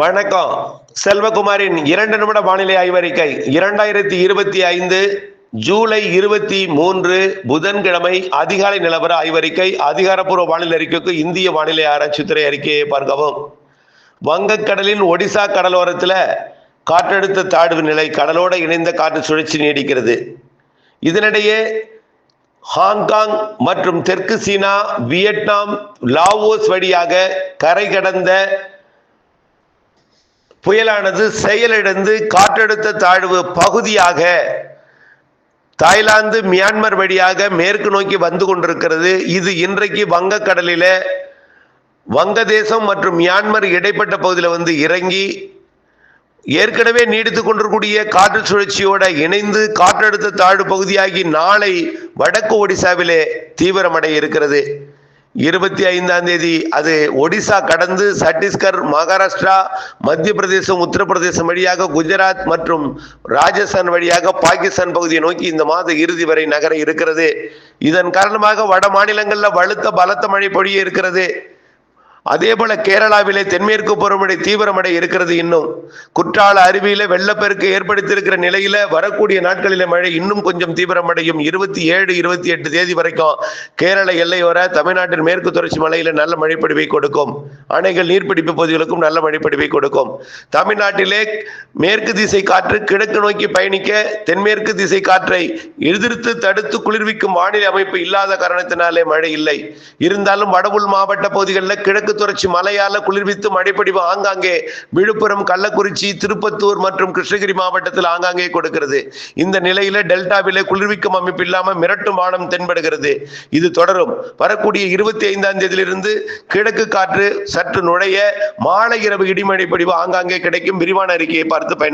வணக்கம். செல்வகுமாரின் இரண்டு நிமிட வானிலை ஆய்வறிக்கை. இரண்டாயிரத்தி இருபத்தி ஐந்து ஜூலை இருபத்தி மூன்று புதன்கிழமை அதிகாலை நிலவர ஆய்வறிக்கை. அதிகாரப்பூர்வ வானிலை அறிக்கைக்கு இந்திய வானிலை ஆராய்ச்சித்துறை அறிக்கையை பார்க்கவும். வங்கக்கடலின் ஒடிசா கடலோரத்தில் காற்றழுத்த தாழ்வு நிலை கடலோடு இணைந்த காற்று சுழற்சி நீடிக்கிறது. இதனிடையே ஹாங்காங் மற்றும் தெற்கு சீனா வியட்நாம் லாவோஸ் வழியாக கரை கடந்த புயலானது செயலிழந்து காற்றழுத்த தாழ்வு பகுதியாக தாய்லாந்து மியான்மர் வழியாக மேற்கு நோக்கி வந்து கொண்டிருக்கிறது. இது இன்றைக்கு வங்கக்கடலில் வங்கதேசம் மற்றும் மியான்மர் இடைப்பட்ட பகுதியில் வந்து இறங்கி ஏற்கனவே நீடித்து கொண்டிருக்கூடிய காற்று சுழற்சியோட இணைந்து காற்றழுத்த தாழ்வு பகுதியாகி நாளை வடக்கு ஒடிசாவிலே தீவிரமடைய இருக்கிறது இருபத்தி ஐந்தாம் தேதி அது ஒடிசா கடந்து சத்தீஸ்கர் மகாராஷ்டிரா மத்திய பிரதேசம் உத்தரப்பிரதேசம் வழியாக குஜராத் மற்றும் ராஜஸ்தான் வழியாக பாகிஸ்தான் பகுதியை நோக்கி இந்த மாத இறுதி வரை நகர இருக்கிறது. இதன் காரணமாக வட மாநிலங்களில் வலுத்த பலத்த மழை பொழிய இருக்கிறது. அதே போல கேரளாவிலே தென்மேற்கு பருவமழை தீவிரமடை இருக்கிறது இன்னும். குற்றால அருவியில வெள்ளப்பெருக்கு ஏற்படுத்தியிருக்கிற நிலையில வரக்கூடிய நாட்களில மழை இன்னும் கொஞ்சம் தீவிரமடையும். இருபத்தி ஏழு இருபத்தி எட்டு தேதி வரைக்கும் கேரள எல்லையோர தமிழ்நாட்டின் மேற்கு தொடர்ச்சி மலையில நல்ல மழைப்படிவை கொடுக்கும். அணைகள் நீர்பிடிப்பு பகுதிகளுக்கும் நல்ல மழைப்படிவை கொடுக்கும். தமிழ்நாட்டிலே மேற்கு திசை காற்று கிழக்கு நோக்கி பயணிக்க தென்மேற்கு திசை காற்றை எதிர்த்து தடுத்து குளிர்விக்கும் வானிலை அமைப்பு இல்லாத காரணத்தினாலே மழை இல்லை. இருந்தாலும் வடவுள் மாவட்ட பகுதிகளில் கிழக்கு தொடர்ச்சி மலையால குளிர்வித்து மழைப்படிவு ஆங்காங்கே விழுப்புரம் கள்ளக்குறிச்சி திருப்பத்தூர் மற்றும் கிருஷ்ணகிரி மாவட்டத்தில் ஆங்காங்கே கொடுக்கிறது. இந்த நிலையில டெல்டாவிலே குளிர்விக்கும் அமைப்பு இல்லாம மிரட்டும் வானம் தென்படுகிறது. இது தொடரும். வரக்கூடிய இருபத்தி ஐந்தாம் தேதியிலிருந்து கிழக்கு காற்று சற்று நுழைய மாலை இரவு இடிமழை படிவு ஆங்காங்கே கிடைக்கும். விரிவான அறிக்கையை பார்த்து பயன்